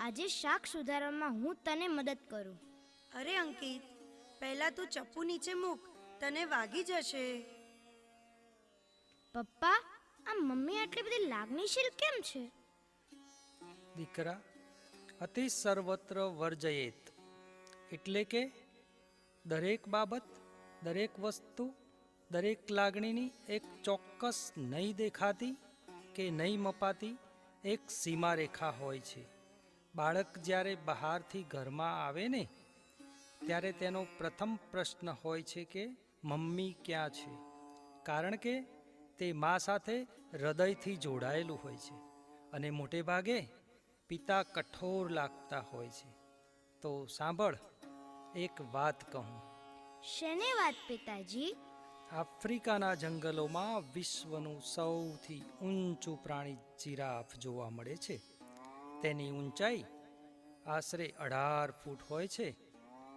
આજે શાક સુધારવામાં હું તને મદદ કરું. અરે અંકિત પહેલા તું ચપ્પુ નીચે મૂક તને વાગી જશે. પપ્પા આ મમ્મી આટલી બધી લાગણીશીલ કેમ છે? દીકરા અતિ સર્વત્ર વર્જયેત. એટલે કે દરેક બાબત દરેક વસ્તુ દરેક લાગણીની એક ચોક્કસ નહીં દેખાતી કે નહીં મપાતી એક સીમારેખા હોય છે. બાળક જ્યારે બહારથી ઘરમાં આવે ને, ત્યારે તેનો પ્રથમ પ્રશ્ન હોય છે કે, મમ્મી ક્યાં છે? કારણ કે તે મા સાથે હૃદયથી જોડાયેલું હોય છે અને મોટે ભાગે પિતા કઠોર લાગતા હોય છે. તો સાંભળ, એક વાત કહું. શેને વાત, પિતાજી? આફ્રિકાના જંગલોમાં વિશ્વનું સૌથી ઊંચું પ્રાણી જીરાફ જોવા મળે છે. તેની ઊંચાઈ આશરે અઢાર ફૂટ હોય છે.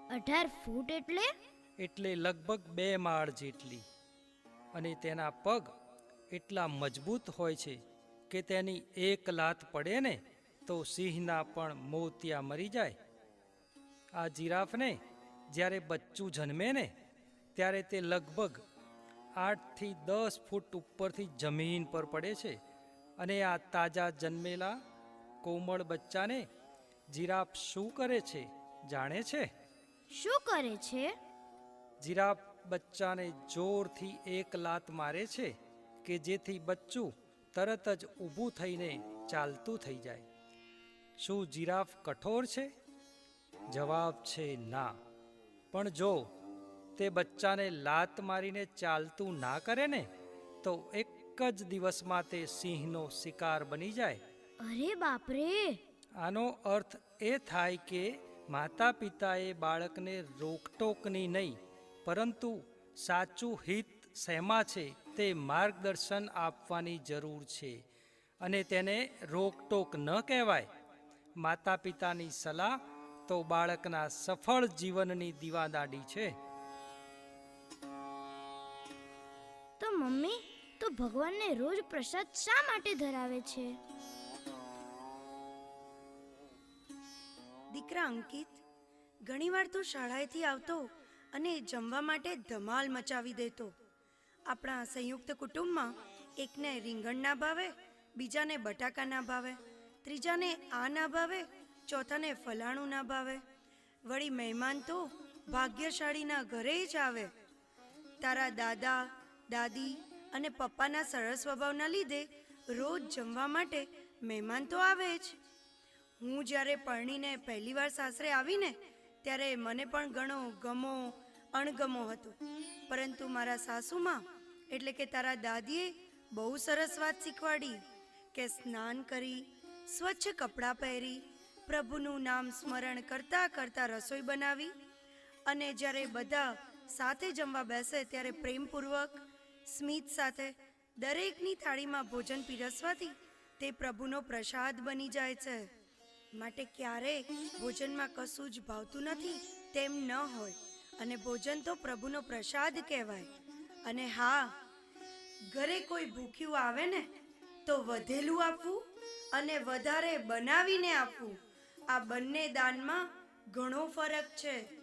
અઢાર ફૂટ એટલે? એટલે લગભગ બે માળ જેટલી. અને તેના પગ એટલા મજબૂત હોય છે કે તેની એક લાત પડે ને તો સિંહના પણ મોતિયા મરી જાય. આ જીરાફને જ્યારે બચ્ચું જન્મે ને ત્યારે તે લગભગ આઠથી દસ ફૂટ ઉપરથી જમીન પર પડે છે અને આ તાજા જન્મેલા કોમળ બચ્ચાને જીરાફ શું કરે છે જાણે છે? શું કરે છે? જીરાફ બચ્ચાને જોરથી એક લાત મારે છે કે જેથી બચ્ચું તરત જ ઊભું થઈને ચાલતું થઈ જાય. શું જીરાફ કઠોર છે? જવાબ છે ના. પણ જો તે બચ્ચાને લાત મારીને ચાલતું ના કરે ને તો એક જ દિવસમાં તે સિંહનો શિકાર બની જાય. અરે બાપરે! આનો અર્થ એ થાય કે માતા પિતાએ બાળકને રોકટોકની નહીં પરંતુ સાચું હિત શેમાં છે તે માર્ગદર્શન આપવાની જરૂર છે અને તેને રોકટોક ન કહેવાય. માતા પિતાની સલાહ તો બાળકના સફળ જીવનની દીવાદાડી છે. મમ્મી, તો ભગવાનને રોજ પ્રસાદ શા માટે ધરાવે છે? દીકરા અંકિત, ઘણીવાર તો શાળાએથી આવતો અને જમવા માટે ધમાલ મચાવી દેતો. આપણા સંયુક્ત કુટુંબમાં એકને રીંગણ ના ભાવે, બીજાને બટાકા ના ભાવે, ત્રીજાને આ ના ભાવે, ચોથાને ફલાણું ના ભાવે. વળી મહેમાન તો ભાગ્યશાળીના ઘરે જ આવે. તારા દાદા દાદી અને પપ્પાના સરળ સ્વભાવના લીધે રોજ જમવા માટે મહેમાન તો આવે જ. હું જ્યારે પરણીને પહેલીવાર સાસરે આવીને, ત્યારે મને પણ ઘણો ગમો, અણગમો હતો. પરંતુ મારા સાસુમાં, એટલે કે તારા દાદીએ બહુ સરસ વાત શીખવાડી કે સ્નાન કરી, સ્વચ્છ કપડાં પહેરી, પ્રભુનું નામ સ્મરણ કરતાં કરતાં રસોઈ બનાવી અને જ્યારે બધા સાથે જમવા બેસે ત્યારે પ્રેમપૂર્વક સ્મિત સાથે દરેકની થાળીમાં ભોજન પીરસવાથી તે પ્રભુનો પ્રસાદ બની જાય છે. માટે ક્યારેય ભોજનમાં કશું જ ભાવતું નથી તેમ ન હોય. અને ભોજન તો પ્રભુનો પ્રસાદ કહેવાય. અને હા, ઘરે કોઈ ભૂખ્યું આવે ને, તો વધેલું આપવું અને વધારે બનાવીને આપવું. આ બંને દાનમાં ઘણો ફરક છે.